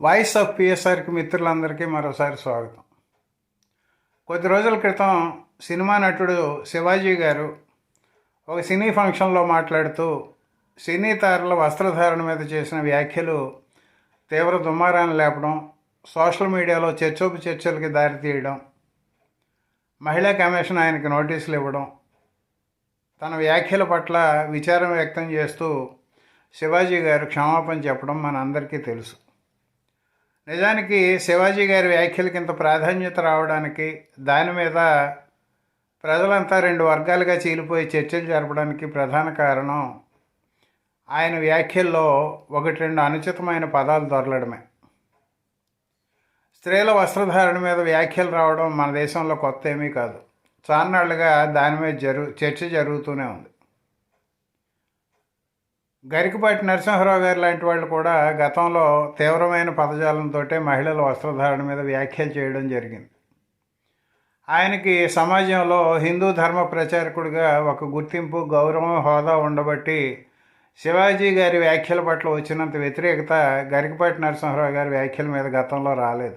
Voice of పిఎస్ఆర్కి మిత్రులందరికీ మరోసారి స్వాగతం. కొద్ది రోజుల క్రితం సినిమా నటుడు శివాజీ గారు ఒక సినీ ఫంక్షన్లో మాట్లాడుతూ సినీ తారల వస్త్రధారణ మీద చేసిన వ్యాఖ్యలు తీవ్ర దుమారాన్ని లేపడం సోషల్ మీడియాలో చర్చోపు చర్చలకి దారితీయడం మహిళా కమిషన్ ఆయనకి నోటీసులు ఇవ్వడం తన వ్యాఖ్యల పట్ల విచారం వ్యక్తం చేస్తూ శివాజీ గారు క్షమాపణ చెప్పడం మనందరికీ తెలుసు. నిజానికి శివాజీ గారి వ్యాఖ్యలకి ఇంత ప్రాధాన్యత రావడానికి దాని మీద ప్రజలంతా రెండు వర్గాలుగా చీలిపోయి చర్చలు జరపడానికి ప్రధాన కారణం ఆయన వ్యాఖ్యల్లో ఒకటి రెండు అనుచితమైన పదాలు దొరలడమే. స్త్రీల వస్త్రధారణ మీద వ్యాఖ్యలు రావడం మన దేశంలో కొత్త ఏమీ కాదు. చాన్నాళ్ళుగా దాని మీద జరు చర్చ జరుగుతూనే ఉంది. గరికపాటి నరసింహారావు గారు లాంటి వాళ్ళు కూడా గతంలో తీవ్రమైన పదజాలంతో మహిళల వస్త్రధారణ మీద వ్యాఖ్యలు చేయడం జరిగింది. ఆయనకి సమాజంలో హిందూ ధర్మ ప్రచారకుడిగా ఒక గుర్తింపు గౌరవం హోదా ఉండబట్టి శివాజీ గారి వ్యాఖ్యల పట్ల వచ్చినంత వ్యతిరేకత గరికపాటి నరసింహారావు గారి వ్యాఖ్యల మీద గతంలో రాలేదు.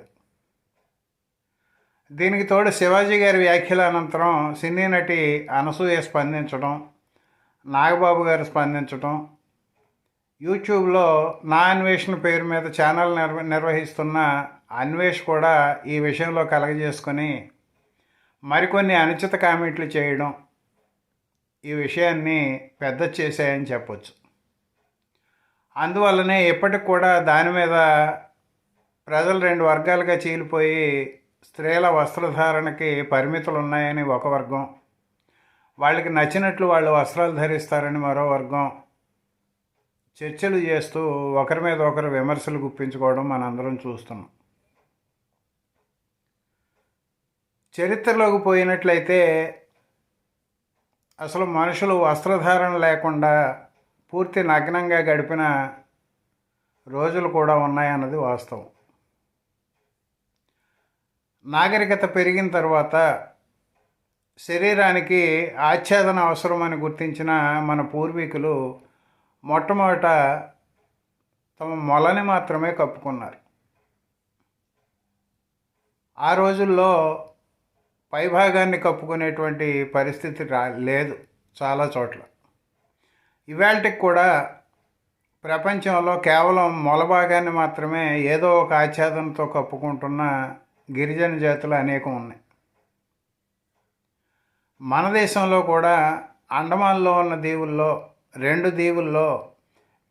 దీనికి తోడు శివాజీ గారి వ్యాఖ్యల అనంతరం సినీ నటి అనసూయ స్పందించడం నాగబాబు గారు స్పందించడం యూట్యూబ్లో నా అన్వేషణ పేరు మీద ఛానల్ నిర్వ నిర్వహిస్తున్న అన్వేష్ కూడా ఈ విషయంలో కలగజేసుకొని మరికొన్ని అనుచిత కామెంట్లు చేయడం ఈ విషయాన్ని పెద్ద చేశాయని చెప్పొచ్చు. అందువల్లనే ఇప్పటికి కూడా దాని మీద ప్రజలు రెండు వర్గాలుగా చీలిపోయి స్త్రీల వస్త్రధారణకి పరిమితులు ఉన్నాయని ఒక వర్గం వాళ్ళకి నచ్చినట్లు వాళ్ళు వస్త్రాలు ధరిస్తారని మరో వర్గం చర్చలు చేస్తూ ఒకరి మీద ఒకరు విమర్శలు గుప్పించుకోవడం మనందరం చూస్తున్నాం. చరిత్రలోకి పోయినట్లయితే అసలు మనుషులు వస్త్రధారణ లేకుండా పూర్తి నగ్నంగా గడిపిన రోజులు కూడా ఉన్నాయన్నది వాస్తవం. నాగరికత పెరిగిన తర్వాత శరీరానికి ఆచ్ఛాదన అవసరమని గుర్తించిన మన పూర్వీకులు మొట్టమొదట తమ మొలని మాత్రమే కప్పుకున్నారు. ఆ రోజుల్లో పైభాగాన్ని కప్పుకునేటువంటి పరిస్థితి రా లేదు చాలా చోట్ల. ఇవాళకి కూడా ప్రపంచంలో కేవలం మొల భాగాన్ని మాత్రమే ఏదో ఒక ఆచ్ఛాదనతో కప్పుకుంటున్న గిరిజన జాతులు అనేకం ఉన్నాయి. మన దేశంలో కూడా అండమాన్లో ఉన్న దీవుల్లో రెండు దీవుల్లో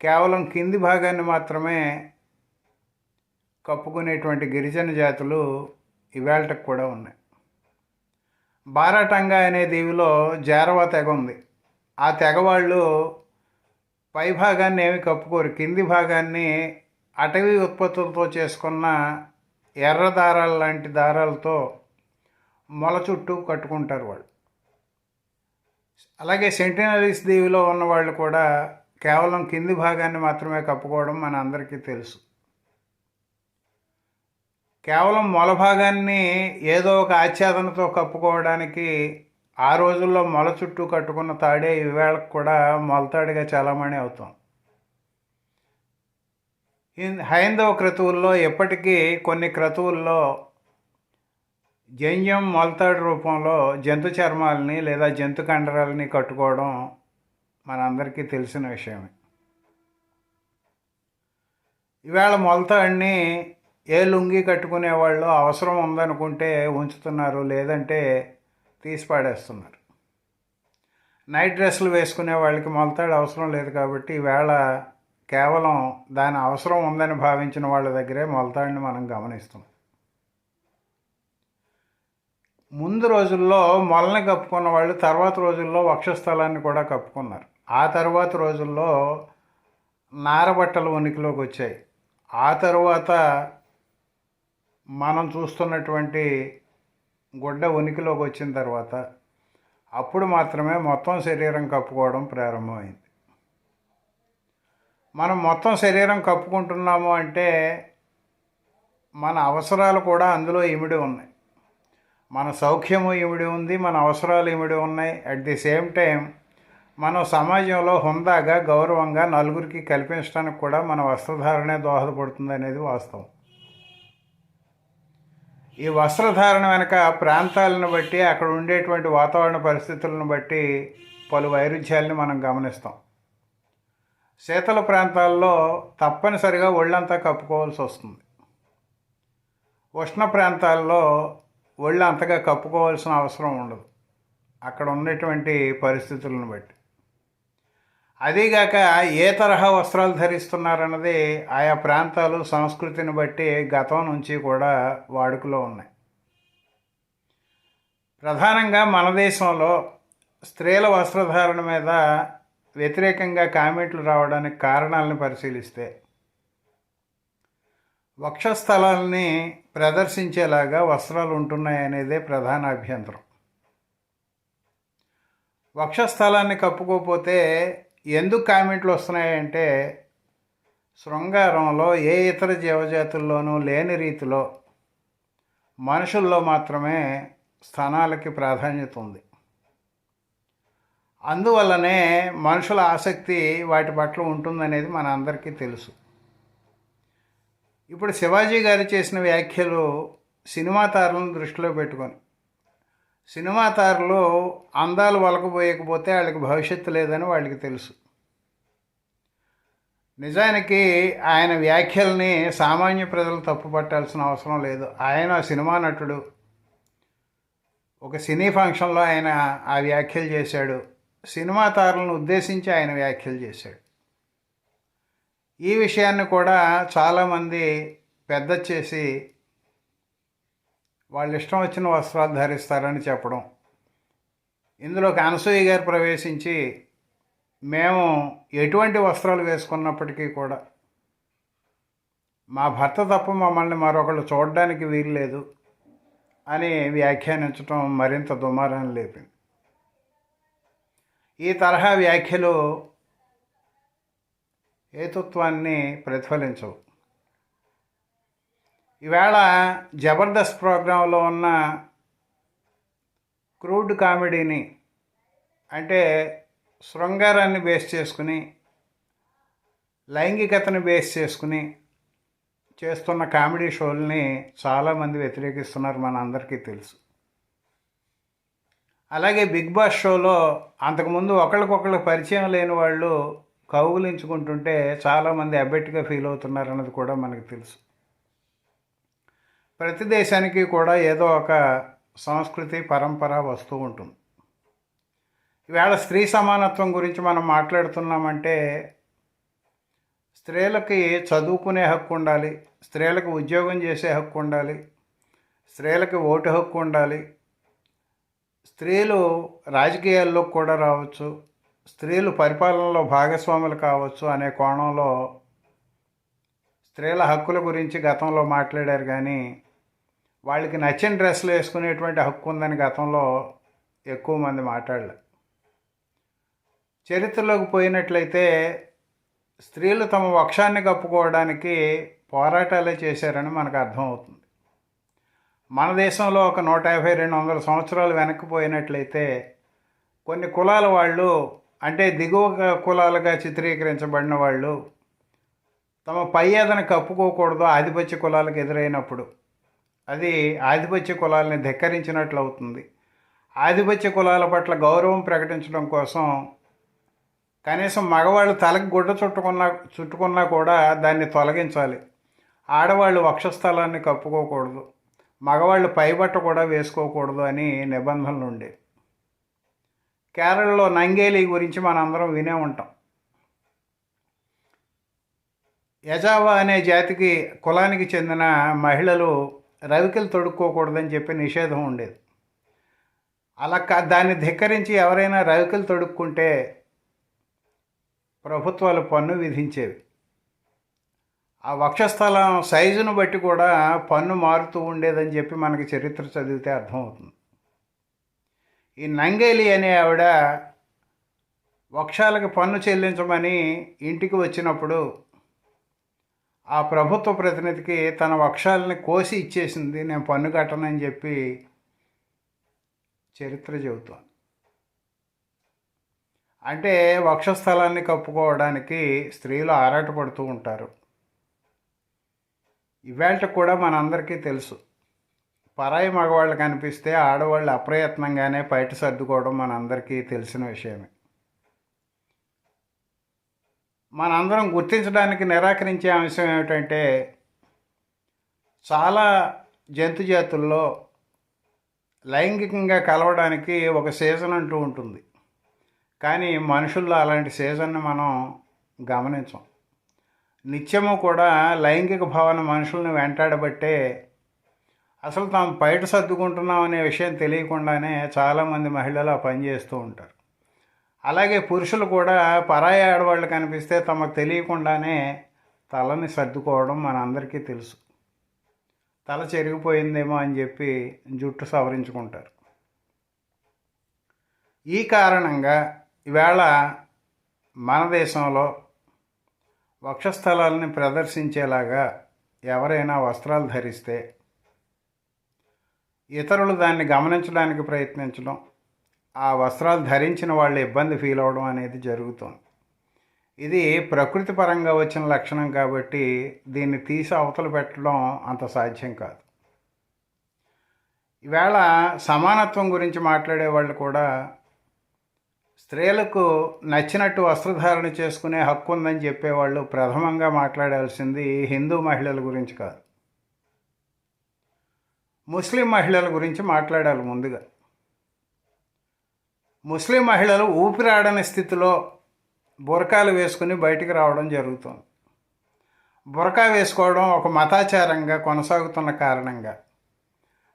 కేవలం కింది భాగాన్ని మాత్రమే కప్పుకునేటువంటి గిరిజన జాతులు ఇవాళకు కూడా ఉన్నాయి. బారాటంగా అనే దీవిలో జారవా తెగ ఉంది. ఆ తెగ వాళ్ళు పై భాగాన్ని ఏమి కప్పుకోరు కింది భాగాన్ని అటవీ ఉత్పత్తులతో చేసుకున్న ఎర్ర దారాలు లాంటి దారాలతో మొల చుట్టూ కట్టుకుంటారు వాళ్ళు. అలాగే సెంటినరీస్ దీవిలో ఉన్న వాళ్ళు కూడా కేవలం కింది భాగాన్ని మాత్రమే కప్పుకోవడం మన అందరికీ తెలుసు. కేవలం మొల భాగాన్ని ఏదో ఒక ఆచ్ఛాదనతో కప్పుకోవడానికి ఆ రోజుల్లో మొల చుట్టూ కట్టుకున్న తాడే ఈవేళకు కూడా మొలతాడిగా చాలామణి అవుతాం. హైందవ క్రతువుల్లో ఎప్పటికీ కొన్ని క్రతువుల్లో జంజం మొలతాడు రూపంలో జంతు చర్మాలని లేదా జంతు కండరాలని కట్టుకోవడం మనందరికీ తెలిసిన విషయమే. ఇవాళ మొలతాడిని ఏ లుంగి కట్టుకునే వాళ్ళు అవసరం ఉందనుకుంటే ఉంచుతున్నారు లేదంటే తీసి పాడేస్తున్నారు. నైట్ డ్రెస్సులు వేసుకునే వాళ్ళకి మొలతాడు అవసరం లేదు కాబట్టి ఈవేళ కేవలం దాని అవసరం ఉందని భావించిన వాళ్ళ దగ్గరే మొలతాడిని మనం గమనిస్తున్నాం. ముందు రోజుల్లో మొలని కప్పుకున్న వాళ్ళు తర్వాత రోజుల్లో వక్షస్థలాన్ని కూడా కప్పుకున్నారు. ఆ తర్వాత రోజుల్లో నారబట్టలు ఉనికిలోకి వచ్చాయి. ఆ తర్వాత మనం చూస్తున్నటువంటి గుడ్డ ఉనికిలోకి వచ్చిన తర్వాత అప్పుడు మాత్రమే మొత్తం శరీరం కప్పుకోవడం ప్రారంభమైంది. మనం మొత్తం శరీరం కప్పుకుంటున్నాము అంటే మన అవసరాలు కూడా అందులో ఇమిడి ఉన్నాయి. మన సౌఖ్యము ఇమిడి ఉంది మన అవసరాలు ఏమిడి ఉన్నాయి. అట్ ది సేమ్ టైం మనం సమాజంలో హుందాగా గౌరవంగా నలుగురికి కల్పించడానికి కూడా మన వస్త్రధారణే దోహదపడుతుంది అనేది వాస్తవం. ఈ వస్త్రధారణ వెనక ప్రాంతాలను బట్టి అక్కడ ఉండేటువంటి వాతావరణ పరిస్థితులను బట్టి పలు వైరుధ్యాలని మనం గమనిస్తాం. శీతల ప్రాంతాల్లో తప్పనిసరిగా ఒళ్ళంతా కప్పుకోవాల్సి వస్తుంది. ఉష్ణ ప్రాంతాల్లో ఒళ్ళు అంతగా కప్పుకోవాల్సిన అవసరం ఉండదు. అక్కడ ఉన్నటువంటి పరిస్థితులను బట్టి. అదీగాక ఏ తరహా వస్త్రాలు ధరిస్తున్నారన్నది ఆయా ప్రాంతాలు సంస్కృతిని బట్టి గతం నుంచి కూడా వాడుకలో ఉన్నాయి. ప్రధానంగా మన దేశంలో స్త్రీల వస్త్రధారణ మీద వ్యతిరేకంగా కామెంట్లు రావడానికి కారణాలను పరిశీలిస్తే వక్షస్థలాల్ని ప్రదర్శించేలాగా వస్త్రాలు ఉంటున్నాయనేదే ప్రధాన అభ్యంతరం. వక్షస్థలాన్ని కప్పుకోకపోతే ఎందుకు కామెంట్లు వస్తున్నాయంటే శృంగారంలో ఏ ఇతర జీవజాతుల్లోనూ లేని రీతిలో మనుషుల్లో మాత్రమే స్థానాలకి ప్రాధాన్యత ఉంది అందువల్లనే మనుషుల ఆసక్తి వాటి పట్ల ఉంటుందనేది మన అందరికీ తెలుసు. ఇప్పుడు శివాజీ గారు చేసిన వ్యాఖ్యలు సినిమా తారలను దృష్టిలో పెట్టుకొని. సినిమా తారలు అందాలు వలకపోయకపోతే వాళ్ళకి భవిష్యత్తు లేదని వాళ్ళకి తెలుసు. నిజానికి ఆయన వ్యాఖ్యల్ని సామాన్య ప్రజలు తప్పుపట్టాల్సిన అవసరం లేదు. ఆయన సినిమా నటుడు. ఒక సినీ ఫంక్షన్లో ఆయన ఆ వ్యాఖ్యలు చేశాడు. సినిమా తారలను ఉద్దేశించి ఆయన వ్యాఖ్యలు చేశాడు. ఈ విషయాన్ని కూడా చాలామంది పెద్ద చేసి వాళ్ళు ఇష్టం వచ్చిన వస్త్రాలు ధరిస్తారని చెప్పడం. ఇందులోకి అనసూయ గారు ప్రవేశించి మేము ఎటువంటి వస్త్రాలు వేసుకున్నప్పటికీ కూడా మా భర్త తప్ప మమ్మల్ని మరొకళ్ళు చూడడానికి వీల్లేదు అని వ్యాఖ్యానించడం మరింత దుమారాన్ని లేపింది. ఈ తరహా వ్యాఖ్యలు ఏతుత్వాన్ని ప్రతిఫలించవు. ఈవేళ జబర్దస్త్ ప్రోగ్రాంలో ఉన్న క్రూడ్ కామెడీని అంటే శృంగారాన్ని బేస్ చేసుకుని లైంగికతను బేస్ చేసుకుని చేస్తున్న కామెడీ షోల్ని చాలామంది వ్యతిరేకిస్తున్నారు మన అందరికీ తెలుసు. అలాగే బిగ్ బాస్ షోలో అంతకుముందు ఒకళ్ళకొకళ్ళు పరిచయం లేని వాళ్ళు కౌగులించుకుంటుంటే చాలామంది అబ్బెట్టుగా ఫీల్ అవుతున్నారు అన్నది కూడా మనకు తెలుసు. ప్రతి దేశానికి కూడా ఏదో ఒక సంస్కృతి పరంపర వస్తూ ఉంటుంది. ఈవేళ స్త్రీ సమానత్వం గురించి మనం మాట్లాడుతున్నామంటే స్త్రీలకి చదువుకునే హక్కు ఉండాలి స్త్రీలకు ఉద్యోగం చేసే హక్కు ఉండాలి స్త్రీలకి ఓటు హక్కు ఉండాలి స్త్రీలు రాజకీయాల్లో కూడా రావచ్చు స్త్రీలు పరిపాలనలో భాగస్వాములు కావచ్చు అనే కోణంలో స్త్రీల హక్కుల గురించి గతంలో మాట్లాడారు కానీ వాళ్ళకి నచ్చిన డ్రెస్సులు వేసుకునేటువంటి హక్కు ఉందని గతంలో ఎక్కువ మంది మాట్లాడలేదు చరిత్రలోకి పోయినట్లయితే స్త్రీలు తమ వక్షాన్ని కప్పుకోవడానికి పోరాటాలే చేశారని మనకు అర్థమవుతుంది. మన దేశంలో ఒక నూట యాభై రెండు వందల సంవత్సరాలు వెనక్కి పోయినట్లయితే కొన్ని కులాల వాళ్ళు అంటే దిగువ కులాలుగా చిత్రీకరించబడిన వాళ్ళు తమ పై ఏదైనా కప్పుకోకూడదు ఆధిపత్య కులాలకు ఎదురైనప్పుడు. అది ఆధిపత్య కులాలని ధిక్కరించినట్లు అవుతుంది. ఆధిపత్య కులాల పట్ల గౌరవం ప్రకటించడం కోసం కనీసం మగవాళ్ళు తలకు గుడ్డ చుట్టుకున్నా చుట్టుకున్నా కూడా దాన్ని తొలగించాలి. ఆడవాళ్ళు వక్షస్థలాన్ని కప్పుకోకూడదు. మగవాళ్ళు పైబట్ట కూడా వేసుకోకూడదు అని నిబంధనలు ఉండేవి కేరళలో నంగేలి గురించి మనందరం వినే ఉంటాం. యజావా అనే జాతికి కులానికి చెందిన మహిళలు రవికలు తొడుక్కోకూడదని చెప్పి నిషేధం ఉండేది. అలా కా దాన్ని ధిక్కరించి ఎవరైనా రవికలు తొడుక్కుంటే ప్రభుత్వాలు పన్ను విధించేవి. ఆ వక్షస్థలం సైజును బట్టి కూడా పన్ను మారుతూ ఉండేదని చెప్పి మనకి చరిత్ర చదివితే అర్థమవుతుంది. ఈ నంగేలి అనే ఆవిడ వక్షాలకు పన్ను చెల్లించమని ఇంటికి వచ్చినప్పుడు ఆ ప్రభుత్వ ప్రతినిధికి తన వక్షాలని కోసి ఇచ్చేసింది నేను పన్ను కట్టనని చెప్పి చరిత్ర చెబుతాను అంటే వక్షస్థలాన్ని కప్పుకోవడానికి స్త్రీలు ఆరాటపడుతూ ఉంటారు. ఇవాళ కూడా మనందరికీ తెలుసు. పరాయి మగవాళ్ళు కనిపిస్తే ఆడవాళ్ళు అప్రయత్నంగానే బయట సర్దుకోవడం మనందరికీ తెలిసిన విషయమే. మనందరం గుర్తించడానికి నిరాకరించే అంశం ఏమిటంటే చాలా జంతు జాతుల్లో లైంగికంగా కలవడానికి ఒక సీజన్ అంటూ ఉంటుంది. కానీ మనుషుల్లో అలాంటి సీజన్ని మనం గమనించం. నిత్యము కూడా లైంగిక భావన మనుషుల్ని వెంటాడబట్టే అసలు తాము బయట సర్దుకుంటున్నాం అనే విషయం తెలియకుండానే చాలామంది మహిళలు ఆ పని చేస్తూ ఉంటారు. అలాగే పురుషులు కూడా పరాయి ఆడవాళ్ళు కనిపిస్తే తమకు తెలియకుండానే తలని సర్దుకోవడం మనందరికీ తెలుసు. తల చెరిగిపోయిందేమో అని చెప్పి జుట్టు సవరించుకుంటారు. ఈ కారణంగా ఈవేళ మన దేశంలో వక్షస్థలాలని ప్రదర్శించేలాగా ఎవరైనా వస్త్రాలు ధరిస్తే ఇతరులు దాన్ని గమనించడానికి ప్రయత్నించడం ఆ వస్త్రాలు ధరించిన వాళ్ళు ఇబ్బంది ఫీల్ అవడం అనేది జరుగుతుంది. ఇది ప్రకృతి పరంగా వచ్చిన లక్షణం కాబట్టి దీన్ని తీసి అవతలు పెట్టడం అంత సాధ్యం కాదు. ఈవేళ సమానత్వం గురించి మాట్లాడే వాళ్ళు కూడా స్త్రీలకు నచ్చినట్టు వస్త్రధారణ చేసుకునే హక్కు ఉందని చెప్పేవాళ్ళు ప్రథమంగా మాట్లాడాల్సింది హిందూ మహిళల గురించి కాదు. ముస్లిం మహిళల గురించి మాట్లాడాలి ముందుగా. ముస్లిం మహిళలు ఊపిరాడని స్థితిలో బురకాలు వేసుకుని బయటికి రావడం జరుగుతుంది. బురకా వేసుకోవడం ఒక మతాచారంగా కొనసాగుతున్న కారణంగా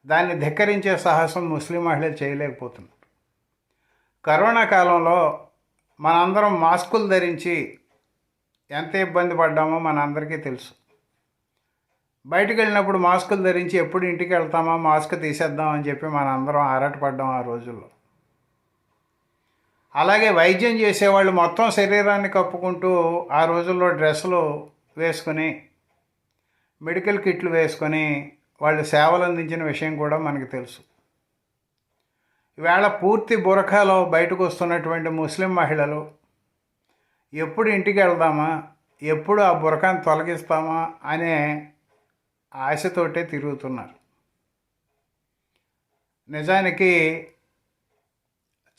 దాన్ని ధిక్కరించే సాహసం ముస్లిం మహిళలు చేయలేకపోతున్నారు. కరోనా కాలంలో మనందరం మాస్కులు ధరించి ఎంత ఇబ్బంది పడ్డామో మనందరికీ తెలుసు. బయటకు వెళ్ళినప్పుడు మాస్కులు ధరించి ఎప్పుడు ఇంటికి వెళ్తామా మాస్క్ తీసేద్దాం అని చెప్పి మనందరం ఆరాటపడ్డాం ఆ రోజుల్లో. అలాగే వైద్యం చేసేవాళ్ళు మొత్తం శరీరాన్ని కప్పుకుంటూ ఆ రోజుల్లో డ్రెస్సులు వేసుకొని మెడికల్ కిట్లు వేసుకొని వాళ్ళు సేవలు అందించిన విషయం కూడా మనకు తెలుసు. ఈవేళ పూర్తి బురఖాలో బయటకు వస్తున్నటువంటి ముస్లిం మహిళలు ఎప్పుడు ఇంటికి వెళ్దామా ఎప్పుడు ఆ బురకాన్ని తొలగిస్తామా అనే ఆశతోటే తిరుగుతున్నారు. నిజానికి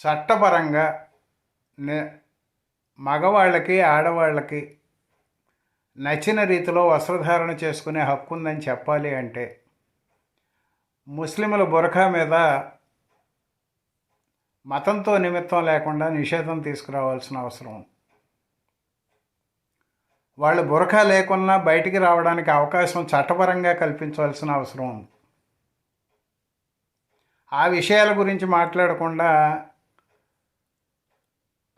చట్టపరంగా మగవాళ్ళకి ఆడవాళ్ళకి నచ్చిన రీతిలో వస్త్రధారణ చేసుకునే హక్కు ఉందని చెప్పాలి అంటే ముస్లింల బురఖా మీద మతంతో నిమిత్తం లేకుండా నిషేధం తీసుకురావాల్సిన అవసరం ఉంది. వాళ్ళు బురఖా లేకున్నా బయటికి రావడానికి అవకాశం చట్టపరంగా కల్పించవలసిన అవసరం ఉంది. ఆ విషయాల గురించి మాట్లాడకుండా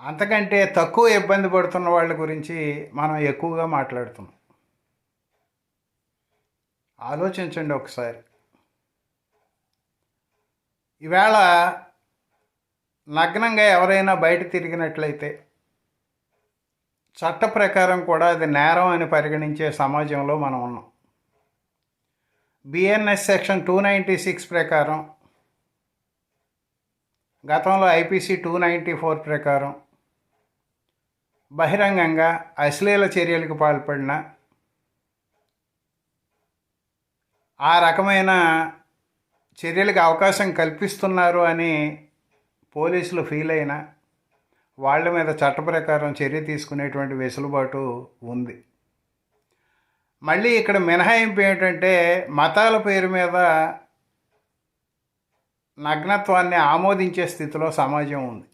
అంతకంటే తక్కువ ఇబ్బంది పడుతున్న వాళ్ళ గురించి మనం ఎక్కువగా మాట్లాడుతున్నాం. ఆలోచించండి ఒకసారి. ఈవేళ నగ్నంగా ఎవరైనా బయట తిరిగినట్లయితే చట్ట ప్రకారం కూడా అది నేరం అని పరిగణించే సమాజంలో మనం ఉన్నాం. BNS section two ninety six ప్రకారం గతంలో ఐపీసీ టూ నైంటీ ఫోర్ ప్రకారం బహిరంగంగా అశ్లీల చర్యలకు పాల్పడిన ఆ రకమైన చర్యలకు అవకాశం కల్పిస్తున్నారు అని పోలీసులు ఫీల్ అయినా వాళ్ళ మీద చట్ట ప్రకారం చర్య తీసుకునేటువంటి వెసులుబాటు ఉంది. మళ్ళీ ఇక్కడ మినహాయింపు ఏంటంటే మతాల పేరు మీద నగ్నత్వాన్ని ఆమోదించే స్థితిలో సమాజం ఉంది.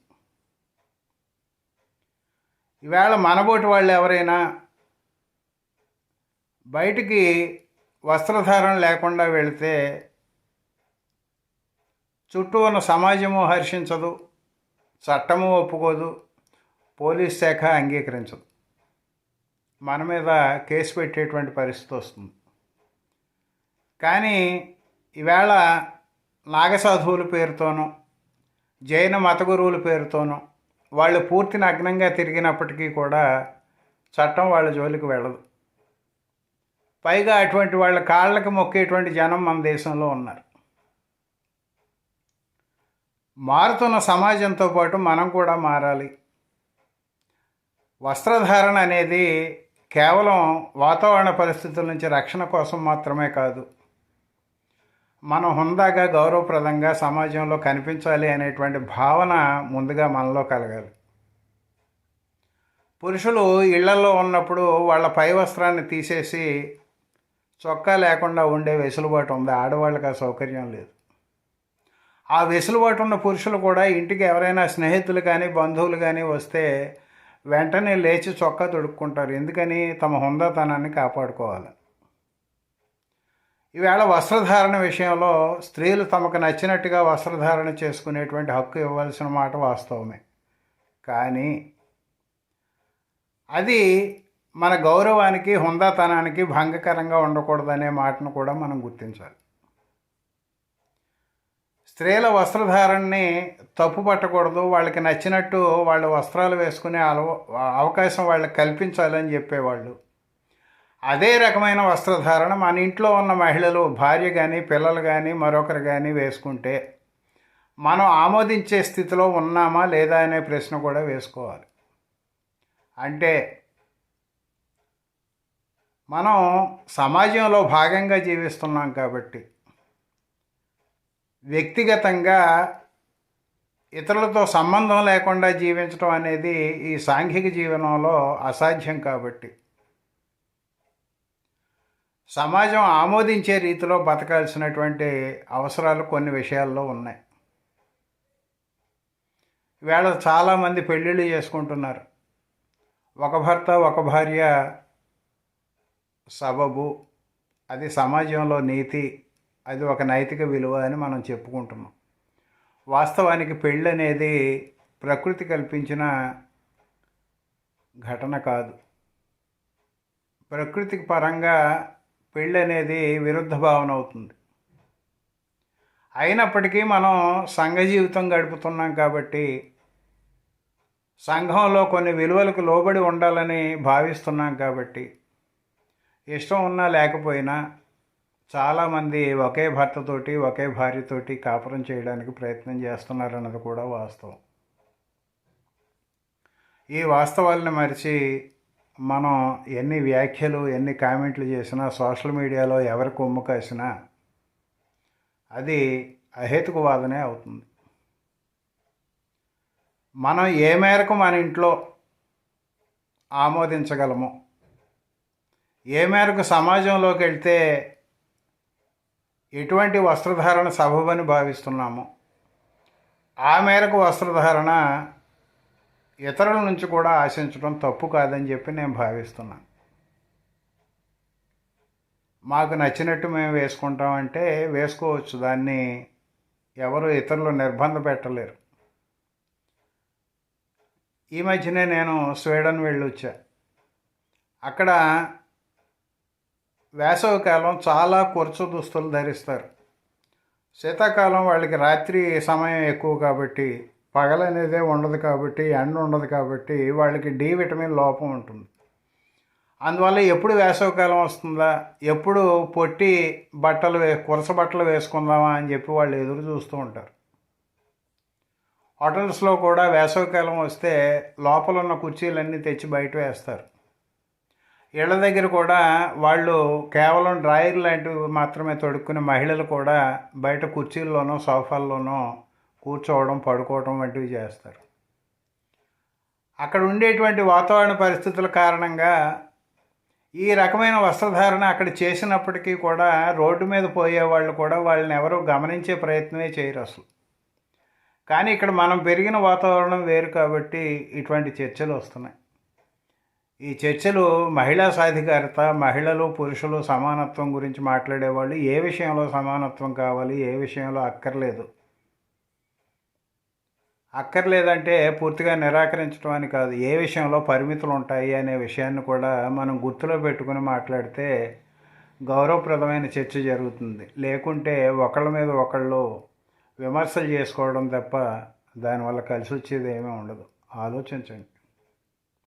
ఈవేళ మనబోటి వాళ్ళు ఎవరైనా బయటికి వస్త్రధారణ లేకుండా వెళితే చుట్టూ ఉన్న సమాజము హర్షించదు. చట్టము ఒప్పుకోదు పోలీస్ శాఖ అంగీకరించదు. మన మీద కేసు పెట్టేటువంటి పరిస్థితి వస్తుంది. కానీ ఈవేళ నాగసాధువుల పేరుతోనూ జైన మత గురువుల పేరుతోనూ వాళ్ళు పూర్తి నగ్నంగా తిరిగినప్పటికీ కూడా చట్టం వాళ్ళ జోలికి వెళ్ళదు. పైగా అటువంటి వాళ్ళ కాళ్ళకి మొక్కేటువంటి జనం మన దేశంలో ఉన్నారు. మారుతున్న సమాజంతో పాటు మనం కూడా మారాలి. వస్త్రధారణ అనేది కేవలం వాతావరణ పరిస్థితుల నుంచి రక్షణ కోసం మాత్రమే కాదు. మనం హుందాగా గౌరవప్రదంగా సమాజంలో కనిపించాలి అనేటువంటి భావన ముందుగా మనలో కలగాలి. పురుషులు ఇళ్ళలో ఉన్నప్పుడు వాళ్ళ పై వస్త్రాన్ని తీసేసి చొక్కా లేకుండా ఉండే వెసులుబాటు ఉంది. ఆడవాళ్ళకి ఆ సౌకర్యం లేదు. ఆ వెసులుబాటు ఉన్న పురుషులు కూడా ఇంటికి ఎవరైనా స్నేహితులు కానీ బంధువులు కానీ వస్తే వెంటనే లేచి చొక్కా తొడుక్కుంటారు. ఎందుకని? తమ హుందాతనాన్ని కాపాడుకోవాలి. ఈవేళ వస్త్రధారణ విషయంలో స్త్రీలు తమకు నచ్చినట్టుగా వస్త్రధారణ చేసుకునేటువంటి హక్కు ఇవ్వాల్సిన మాట వాస్తవమే. కానీ అది మన గౌరవానికి హుందాతనానికి భంగకరంగా ఉండకూడదనే మాటను కూడా మనం గుర్తించాలి. స్త్రీల వస్త్రధారణని తప్పు పట్టకూడదు వాళ్ళకి నచ్చినట్టు వాళ్ళ వస్త్రాలు వేసుకునే అలవ అవకాశం వాళ్ళకి కల్పించాలని చెప్పేవాళ్ళు. అదే రకమైన వస్త్రధారణ మన ఇంట్లో ఉన్న మహిళలు భార్య కానీ పిల్లలు కానీ మరొకరు కానీ వేసుకుంటే మనం ఆమోదించే స్థితిలో ఉన్నామా లేదా అనే ప్రశ్న కూడా వేసుకోవాలి. అంటే మనం సమాజంలో భాగంగా జీవిస్తున్నాం కాబట్టి వ్యక్తిగతంగా ఇతరులతో సంబంధం లేకుండా జీవించడం అనేది ఈ సాంఘిక జీవనంలో అసాధ్యం కాబట్టి. సమాజం ఆమోదించే రీతిలో బతకాల్సినటువంటి అవసరాలు కొన్ని విషయాల్లో ఉన్నాయి. వేళ చాలామంది పెళ్ళిళ్ళు చేసుకుంటున్నారు. ఒక భర్త ఒక భార్య సబబు అది సమాజంలో నీతి అది ఒక నైతిక విలువ అని మనం చెప్పుకుంటున్నాం. వాస్తవానికి పెళ్ళి అనేది ప్రకృతి కల్పించిన ఘటన కాదు. ప్రకృతికి పరంగా పెళ్ళి అనేది విరుద్ధ భావన అవుతుంది. అయినప్పటికీ మనం సంఘ జీవితం గడుపుతున్నాం కాబట్టి సంఘంలో కొన్ని విలువలకు లోబడి ఉండాలని భావిస్తున్నాం కాబట్టి ఇష్టం ఉన్నా లేకపోయినా చాలామంది ఒకే భర్తతోటి ఒకే భార్యతోటి కాపురం చేయడానికి ప్రయత్నం చేస్తున్నారన్నది కూడా వాస్తవం. ఈ వాస్తవాలను మరిచి మనం ఎన్ని వ్యాఖ్యలు ఎన్ని కామెంట్లు చేసినా సోషల్ మీడియాలో ఎవరి కొమ్ము కాసినా అది అహేతుకు వాదనే అవుతుంది. మనం ఏ మేరకు మన ఇంట్లో ఆమోదించగలము ఏ మేరకు సమాజంలోకి వెళ్తే ఎటువంటి వస్త్రధారణ సబబని భావిస్తున్నాము ఆ మేరకు వస్త్రధారణ ఇతరుల నుంచి కూడా ఆశించడం తప్పు కాదని చెప్పి నేను భావిస్తున్నాను. మాకు నచ్చినట్టు మేము వేసుకుంటామంటే వేసుకోవచ్చు. దాన్ని ఎవరు ఇతరులు నిర్బంధ పెట్టలేరు. ఈ మధ్యనే నేను స్వీడన్ వెళ్ళొచ్చా. అక్కడ వేసవికాలం చాలా కొరచు దుస్తులు ధరిస్తారు. శీతాకాలం వాళ్ళకి రాత్రి సమయం ఎక్కువ కాబట్టి పగలనేదే ఉండదు కాబట్టి ఎండ ఉండదు కాబట్టి వాళ్ళకి డి విటమిన్ లోపం ఉంటుంది. అందువల్ల ఎప్పుడు వేసవికాలం వస్తుందా? ఎప్పుడు పొట్టి బట్టలు వే కురస బట్టలు వేసుకుందామా అని చెప్పి వాళ్ళు ఎదురు చూస్తూ ఉంటారు. హోటల్స్లో కూడా వేసవికాలం వస్తే లోపల ఉన్న కుర్చీలన్నీ తెచ్చి బయట వేస్తారు. ఇళ్ళ దగ్గర కూడా వాళ్ళు కేవలం డ్రాయర్ లాంటివి మాత్రమే తొడుక్కునే మహిళలు కూడా బయట కుర్చీల్లోనో సోఫాల్లోనో కూర్చోవడం పడుకోవడం వంటివి చేస్తారు. అక్కడ ఉండేటువంటి వాతావరణ పరిస్థితుల కారణంగా ఈ రకమైన వస్త్రధారణ అక్కడ చేసినప్పటికీ కూడా రోడ్డు మీద పోయే వాళ్ళు కూడా వాళ్ళని ఎవరూ గమనించే ప్రయత్నమే చేయరు అసలు. కానీ ఇక్కడ మనం పెరిగిన వాతావరణం వేరు కాబట్టి ఇటువంటి చర్చలు వస్తున్నాయి. ఈ చర్చలు మహిళా సాధికారత మహిళలు పురుషులు సమానత్వం గురించి మాట్లాడేవాళ్ళు ఏ విషయంలో సమానత్వం కావాలి ఏ విషయంలో అక్కర్లేదు? అక్కర్లేదంటే పూర్తిగా నిరాకరించడం అని కాదు. ఏ విషయంలో పరిమితులు ఉంటాయి అనే విషయాన్ని కూడా మనం గుర్తులో పెట్టుకుని మాట్లాడితే గౌరవప్రదమైన చర్చ జరుగుతుంది. లేకుంటే ఒకళ్ళ మీద ఒకళ్ళు విమర్శలు చేసుకోవడం తప్ప దానివల్ల కలిసి వచ్చేది ఏమీ ఉండదు. ఆలోచించండి.